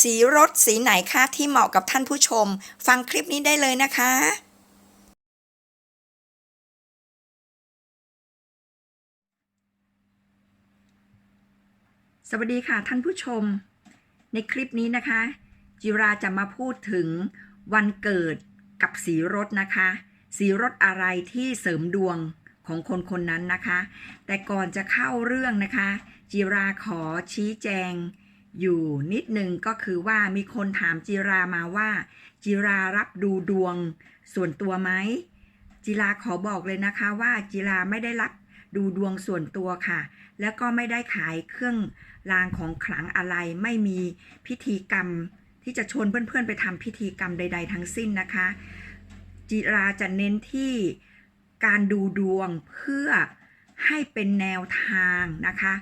สีรถสีไหนคะที่เหมาะกับท่านผู้ชม ฟังคลิปนี้ได้เลยนะคะสวัสดีค่ะท่านผู้ชม ในคลิปนี้นะคะ จิราจะมาพูดถึงวันเกิดกับสีรถนะคะ สีรถอะไรที่เสริมดวงของคนคนนั้นนะคะ แต่ก่อนจะเข้าเรื่องนะคะ จิราขอชี้แจง อยู่นิดนึงก็คือว่ามีคนถามจิรามาว่า จิรารับดูดวงส่วนตัวไหมจิราขอบอกเลยนะคะว่าจิราไม่ได้รับดูดวงส่วนตัวค่ะ แล้วก็ไม่ได้ขายเครื่องรางของขลังอะไร ไม่มีพิธีกรรม ที่จะชวนเพื่อนๆไปทำพิธีกรรมใด ๆ ทั้งสิ้นนะคะ จิราจะเน้นที่การดูดวงเพื่อให้เป็นแนวทางนะคะ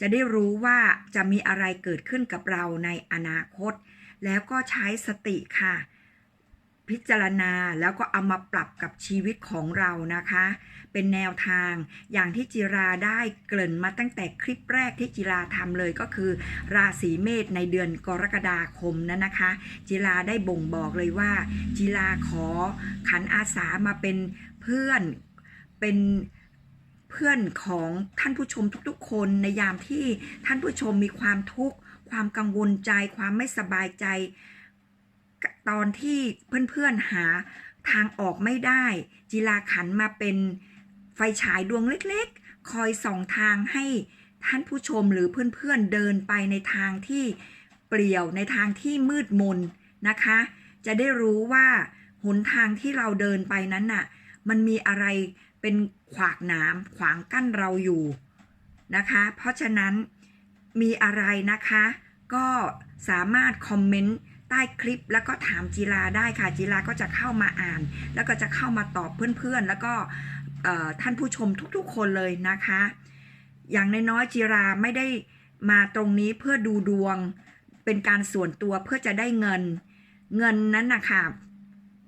จะได้รู้ว่าจะมีอะไรเกิดขึ้นกับเราในอนาคต แล้วก็ใช้สติค่ะ พิจารณาแล้วก็เอามาปรับกับชีวิตของเรานะคะ เป็นแนวทางอย่างที่จิราได้เกริ่นมาตั้งแต่คลิปแรกที่จิราทำเลยก็คือ ราศีเมษในเดือนกรกฎาคมนั้นนะคะ จิราได้บ่งบอกเลยว่า จิราขอขันอาสามาเป็นเพื่อนเป็น เพื่อนของท่านผู้ชมทุกๆ คนในยามที่ท่านผู้ชมมีความทุกข์ความกังวลใจ ความไม่สบายใจ ตอนที่เพื่อนๆหาทางออกไม่ได้ จิลาขันมาเป็นไฟฉายดวงเล็กๆ คอยส่องทางให้ท่านผู้ชมหรือเพื่อนๆเดินไปในทางที่เปลี่ยวในทางที่มืดมนนะคะ จะได้รู้ว่าหนทางที่เราเดินไปนั้นน่ะ มันมีอะไร เป็นขวากหนามขวางกั้นเราอยู่นะคะ เพราะฉะนั้นมีอะไรนะคะ ก็สามารถคอมเมนต์ใต้คลิปแล้วก็ถามจีราได้ค่ะจีราก็จะเข้ามาอ่าน แล้วก็จะเข้ามาตอบเพื่อนๆ แล้วก็ท่านผู้ชมทุกๆ คนเลยนะคะ อย่างน้อยๆจีราไม่ได้มาตรงนี้เพื่อดูดวง เป็นการส่วนตัวเพื่อจะได้เงิน เงินนั้นนะคะ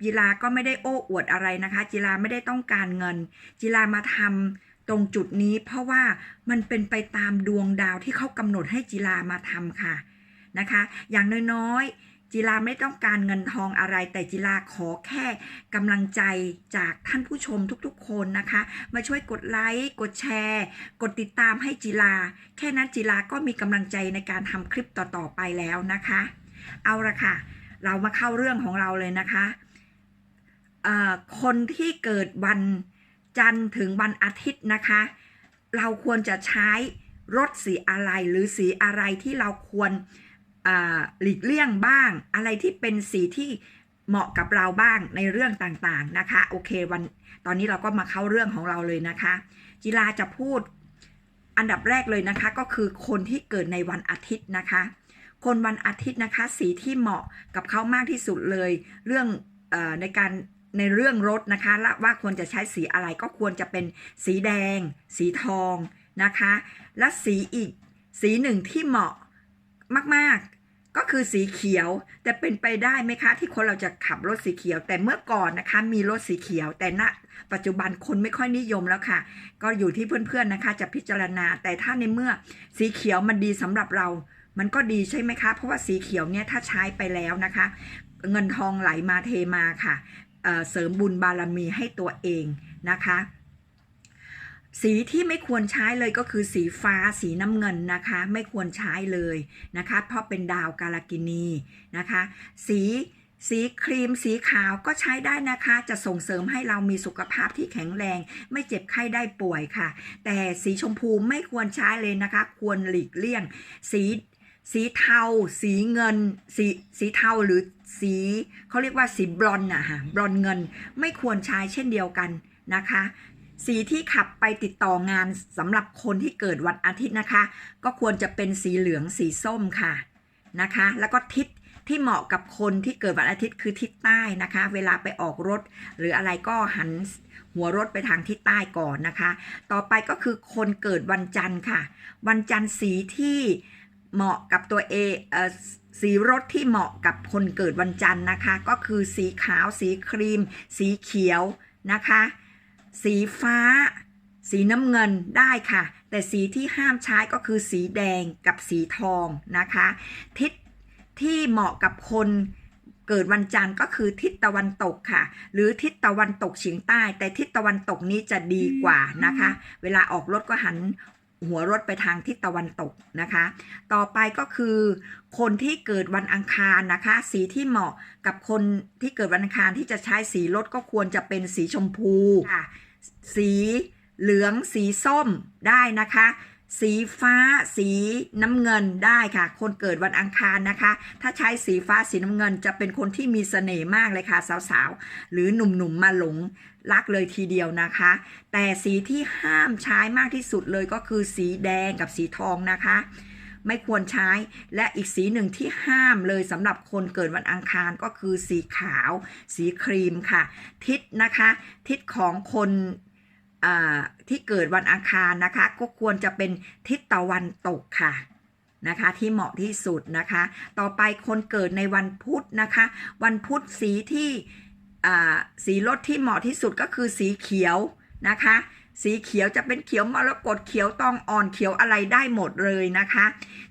จิราก็ไม่ได้โอ้อวดอะไรนะคะจิราไม่ได้ต้องการเงินจิรามาทำตรงจุดนี้เพราะว่ามันเป็นไปตามดวงดาวที่เขากำหนดให้จิรามาทำค่ะนะคะ อย่างน้อยๆจิราไม่ต้องการเงินทองอะไร แต่จิราขอแค่กำลังใจจากท่านผู้ชมทุกๆ คนนะคะ มาช่วยกดไลค์กดแชร์ กดติดตามให้จิราแค่นั้นจิราก็มีกำลังใจในการทำคลิปต่อๆไปแล้วนะคะ เอาละค่ะ เรามาเข้าเรื่องของเราเลยนะคะ คนที่เกิดวันจันทร์ถึงวันอาทิตย์นะคะ เราควรจะใช้รถสีอะไรหรือสีอะไรที่เราควรหลีกเลี่ยงบ้าง อะไรที่เป็นสีที่เหมาะกับเราบ้างในเรื่องต่างๆนะคะโอเควันตอนนี้เราก็มาเข้าเรื่องของเราเลยนะคะจิราจะพูดอันดับแรกเลยนะคะก็คือคนที่เกิดในวันอาทิตย์นะคะ คนวันอาทิตย์นะคะสีที่เหมาะกับเขามากที่สุดเลย เรื่องอในการ ในเรื่องรถนะคะและว่าควรจะใช้สีอะไรก็ควรจะเป็นสีแดง สีทองนะคะ และสีอีกสีหนึ่งที่เหมาะมากๆ ก็คือสีเขียว แต่เป็นไปได้ไหมคะ ที่คนเราจะขับรถสีเขียว แต่เมื่อก่อนนะคะมีรถสีเขียว แต่ณปัจจุบันคนไม่ค่อยนิยมแล้วค่ะ ก็อยู่ที่เพื่อนๆนะคะ จะพิจารณาแต่ถ้าในเมื่อสีเขียวมันดีสำหรับเรา มันก็ดีใช่ไหมคะ เพราะว่าสีเขียวเนี่ยถ้าใช้ไปแล้วนะคะ เงินทองไหลมาเทมาค่ะ เสริมบุญบารมีให้ตัวเองนะคะ สีที่ไม่ควรใช้เลยก็คือสีฟ้าสีน้ำเงินนะคะ ไม่ควรใช้เลยนะคะ เพราะเป็นดาวกาลกินีนะคะ สีสีครีมสีขาวก็ใช้ได้นะคะ จะส่งเสริมให้เรามีสุขภาพที่แข็งแรง ไม่เจ็บไข้ได้ป่วยค่ะ แต่สีชมพูไม่ควรใช้เลยนะคะ ควรหลีกเลี่ยง สี สีเทา สีเงิน สีสีเทาหรือสีเขาเรียกว่าสีบลอนด์อะค่ะบลอนเงินไม่ควรใช้เช่นเดียวกันนะคะ สีที่ขับไปติดต่องานสำหรับคนที่เกิดวันอาทิตย์นะคะ ก็ควรจะเป็นสีเหลืองสีส้มค่ะนะคะ แล้วก็ทิศที่เหมาะกับคนที่เกิดวันอาทิตย์คือทิศใต้นะคะ เวลาไปออกรถ หรืออะไรก็หันหัวรถไปทางทิศใต้ก่อนนะคะ ต่อไปก็คือคนเกิดวันจันทร์ค่ะ วันจันทร์สีที่ เหมาะกับตัวเอเอสีรถที่เหมาะกับคนเกิดวันจันทร์นะคะ ก็คือสีขาว สีครีม สีเขียวนะคะ สีฟ้า สีน้ำเงินได้ค่ะ แต่สีที่ห้ามใช้ก็คือสีแดงกับสีทองนะคะ ทิศที่เหมาะกับคนเกิดวันจันทร์ก็คือทิศตะวันตกค่ะ หรือทิศตะวันตกเฉียงใต้ แต่ทิศตะวันตกนี้จะดีกว่านะคะ เวลาออกรถก็หัน หัวรถไปทางทิศตะวันตกนะคะ ต่อไปก็คือคนที่เกิดวันอังคารนะคะ สีที่เหมาะกับคนที่เกิดวันอังคารที่จะใช้สีรถก็ควรจะเป็นสีชมพูค่ะ สีเหลืองสีส้มได้นะคะ สีฟ้าสีน้ำเงินได้ค่ะ คนเกิดวันอังคารนะคะ ถ้าใช้สีฟ้าสีน้ำเงินจะเป็นคนที่มีเสน่ห์มากเลยค่ะสาวๆ หรือหนุ่มๆมาหลง รักเลยทีเดียวนะคะ แต่สีที่ห้ามใช้มากที่สุดเลยก็คือสีแดงกับสีทองนะคะ ไม่ควรใช้และอีกสีหนึ่งที่ห้ามเลยสำหรับคนเกิดวันอังคารก็คือสีขาว สีครีมค่ะ ทิศนะคะ ทิศของคนอ่าที่เกิดวันอังคารนะคะ ก็ควรจะเป็นทิศตะวันตกค่ะนะคะที่เหมาะที่สุดนะคะ ต่อไปคนเกิดในวันพุธนะคะ วันพุธสีที่ สีรถที่เหมาะที่สุดก็คือสีเขียวนะคะ สีเขียวจะเป็นเขียวมรกตเขียวตองอ่อนเขียวอะไรได้หมดเลยนะคะ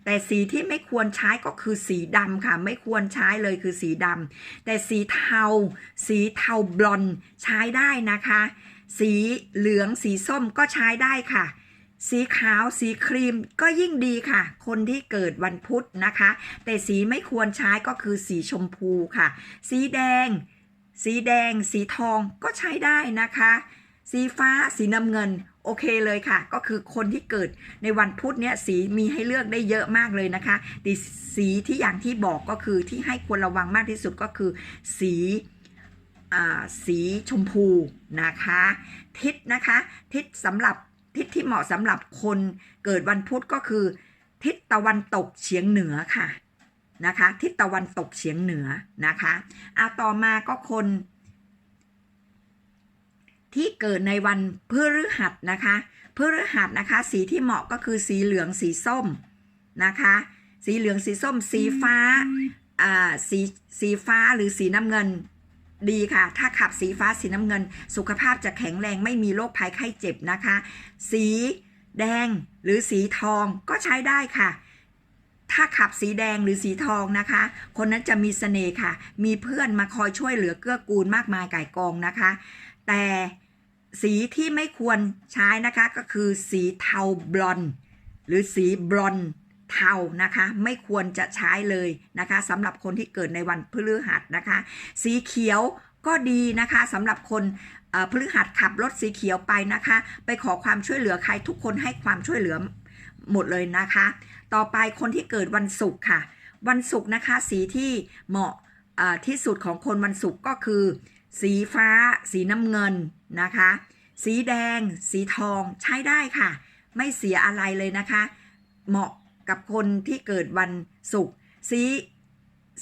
แต่สีที่ไม่ควรใช้ก็คือสีดำค่ะ ไม่ควรใช้เลยคือสีดำแต่สีเทา สีเทาบลอนใช้ได้นะคะ สีเหลืองสีส้มก็ใช้ได้ค่ะสีขาวสีครีมก็ยิ่งดีค่ะ คนที่เกิดวันพุธนะคะ แต่สีไม่ควรใช้ก็คือสีชมพูค่ะ สีแดง สีแดง สีทองก็ใช้ได้นะคะ สีฟ้าสีน้ำเงินโอเคเลยค่ะ ก็คือคนที่เกิดในวันพุธเนี้ยสีมีให้เลือกได้เยอะมากเลยนะคะแต่สีที่อย่างที่บอกก็คือที่ให้ควรระวังมากที่สุดก็คือ สีอ่าสีชมพูนะคะ ทิศนะคะ ทิศสำหรับทิศที่เหมาะสำหรับคนเกิดวันพุธก็คือ ทิศตะวันตกเฉียงเหนือค่ะ นะคะทิศตะวันตกเฉียงเหนือนะคะเอาต่อมาก็คน ที่เกิดในวันพฤหัสนะคะพฤหัสนะคะ สีที่เหมาะก็คือสีเหลืองสีส้มนะคะ สีเหลืองสีส้ม สีฟ้าอ่าสีสีฟ้าหรือสีน้ำเงินดีค่ะ ถ้าขับสีฟ้าสีน้ำเงิน สุขภาพจะแข็งแรงไม่มีโรคภัยไข้เจ็บนะคะ สีแดงหรือสีทองก็ใช้ได้ค่ะ ถ้าขับสีแดงหรือสีทองนะคะ คนนั้นจะมีเสน่ห์ค่ะ มีเพื่อนมาคอยช่วยเหลือเกื้อกูลมากมายก่ายกองนะคะ แต่สีที่ไม่ควรใช้นะคะก็คือสีเทาบลอนหรือสีบลอนเทานะคะไม่ควรจะใช้เลยนะคะสำหรับคนที่เกิดในวันพฤหัสนะคะ สีเขียวก็ดีนะคะสำหรับคนเอ่อพฤหัสขับรถสีเขียวไปนะคะ ไปขอความช่วยเหลือใครทุกคนให้ความช่วยเหลือหมดเลยนะคะ ต่อไปคนที่เกิดวันศุกร์ค่ะ วันศุกร์นะคะ สีที่เหมาะที่สุดของคนวันศุกร์ก็คือ สีฟ้า สีน้ำเงินนะคะ สีแดง สีทองใช้ได้ค่ะ ไม่เสียอะไรเลยนะคะ เหมาะกับคนที่เกิดวันศุกร์สี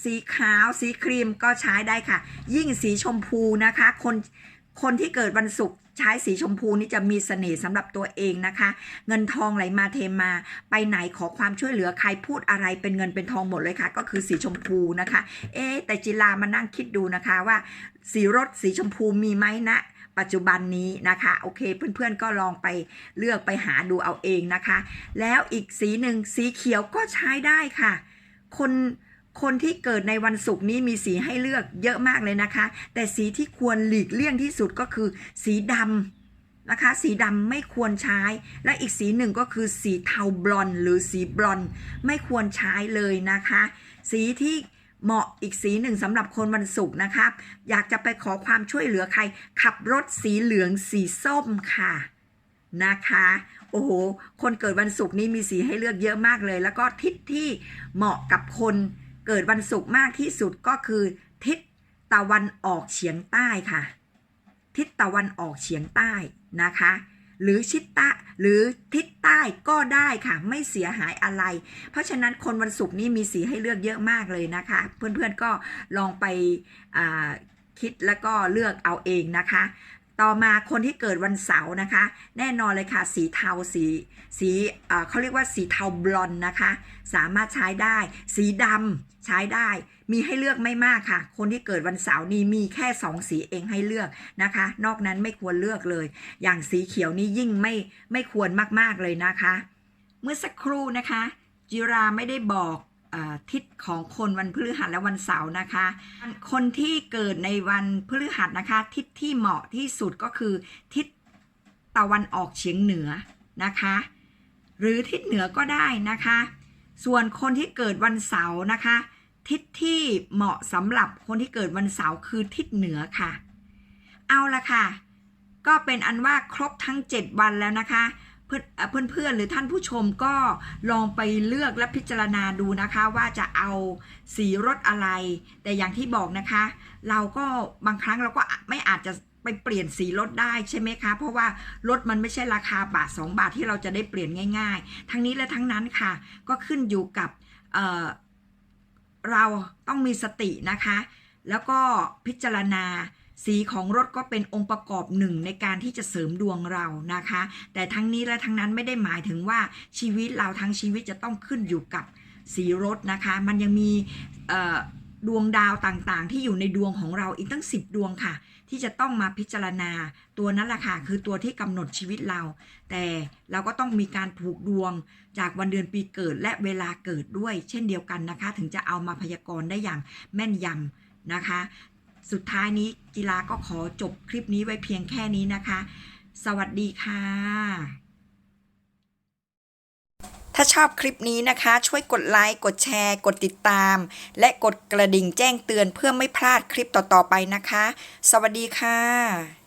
สีขาว สีครีมก็ใช้ได้ค่ะ ยิ่งสีชมพูนะคะ คน คนที่เกิดวันศุกร์ใช้สีชมพูนี่จะมีเสน่ห์สำหรับตัวเองนะคะ เงินทองไหลมาเทมา ไปไหนขอความช่วยเหลือใครพูดอะไรเป็นเงินเป็นทองหมดเลยค่ะ ก็คือสีชมพูนะคะ เอ๊แต่จิลามานั่งคิดดูนะคะว่า สีรถสีชมพูมีไหมณปัจจุบันนี้นะคะ โอเค เพื่อนๆก็ลองไปเลือกไปหาดูเอาเองนะคะ แล้วอีกสีหนึ่งสีเขียวก็ใช้ได้ค่ะ คน คนที่เกิดในวันศุกร์นี้มีสีให้เลือกเยอะมากเลยนะคะ แต่สีที่ควรหลีกเลี่ยงที่สุดก็คือ สีดำนะคะ สีดำไม่ควรใช้ และอีกสีหนึ่งก็คือสีเทาบลอนหรือสีบลอนไม่ควรใช้เลยนะคะ สีที่เหมาะอีกสีหนึ่งสำหรับคนวันศุกร์นะคะอยากจะไปขอความช่วยเหลือใคร ขับรถสีเหลืองสีส้มค่ะนะคะ โอ้โห คนเกิดวันศุกร์นี้มีสีให้เลือกเยอะมากเลย แล้วก็ทิศที่เหมาะกับคน เกิดวันศุกร์มากที่สุดก็คือ ทิศตะวันออกเฉียงใต้ค่ะ ทิศตะวันออกเฉียงใต้นะคะ หรือชิดตะหรือทิศใต้ก็ได้ค่ะ ไม่เสียหายอะไร เพราะฉะนั้นคนวันศุกร์นี้มีสีให้เลือกเยอะมากเลยนะคะ เพื่อนๆก็ลองไปคิดแล้วก็เลือกเอาเองนะคะ ต่อมาคนที่เกิดวันเสาร์นะคะ แน่นอนเลยค่ะ สีเทาสีสีเขาเรียกว่าสีเทาบลอนนะคะ สามารถใช้ได้ สีดำใช้ได้ มีให้เลือกไม่มากค่ะ คนที่เกิดวันเสาร์นี้มีแค่สองสีเองให้เลือกนะคะ นอกนั้นไม่ควรเลือกเลย อย่างสีเขียวนี่ยิ่งไม่ไม่ควรมากๆเลยนะคะ เมื่อสักครู่นะคะจิราไม่ได้บอก ทิศของคนวันพฤหัสและวันเสาร์นะคะ คนที่เกิดในวันพฤหัสนะคะ ทิศที่เหมาะที่สุดก็คือทิศตะวันออกเฉียงเหนือนะคะ หรือทิศเหนือก็ได้นะคะ ส่วนคนที่เกิดวันเสาร์นะคะ ทิศที่เหมาะสำหรับคนที่เกิดวันเสาร์คือทิศเหนือค่ะ เอาละค่ะ ก็เป็นอันว่าครบทั้ง 7 วันแล้วนะคะ เพื่อนเพื่อนๆหรือท่านผู้ชมก็ลองไปเลือกและพิจารณาดูนะคะว่าจะเอาสีรถอะไร แต่อย่างที่บอกนะคะ เราก็บางครั้งเราก็ไม่อาจจะไปเปลี่ยนสีรถได้ใช่ไหมคะ เพราะว่ารถมันไม่ใช่ราคาบาท 2 บาทที่เราจะได้เปลี่ยนง่าย ๆ ทั้งนี้และทั้งนั้นค่ะ ก็ขึ้นอยู่กับเเราต้องมีสตินะคะ แล้วก็พิจารณา สีของรถก็เป็นองค์ประกอบหนึ่งในการที่จะเสริมดวงเรานะคะ แต่ทั้งนี้และทั้งนั้นไม่ได้หมายถึงว่าชีวิตเราทั้งชีวิตจะต้องขึ้นอยู่กับสีรถนะคะ มันยังมีดวงดาวต่างๆ ที่อยู่ในดวงของเราอีกตั้ง 10 ดวงค่ะ ที่จะต้องมาพิจารณา ตัวนั้นแหละค่ะคือตัวที่กำหนดชีวิตเรา แต่เราก็ต้องมีการผูกดวงจากวันเดือนปีเกิดและเวลาเกิดด้วย เช่นเดียวกันนะคะ ถึงจะเอามาพยากรณ์ได้อย่างแม่นยำนะคะ สุดท้ายนี้กีฬาก็ขอจบคลิปนี้ไว้เพียงแค่นี้นะคะ สวัสดีค่ะ ถ้าชอบคลิปนี้นะคะ ช่วยกดไลค์ กดแชร์ กดติดตาม และกดกระดิ่งแจ้งเตือนเพื่อไม่พลาดคลิปต่อๆไปนะคะ สวัสดีค่ะ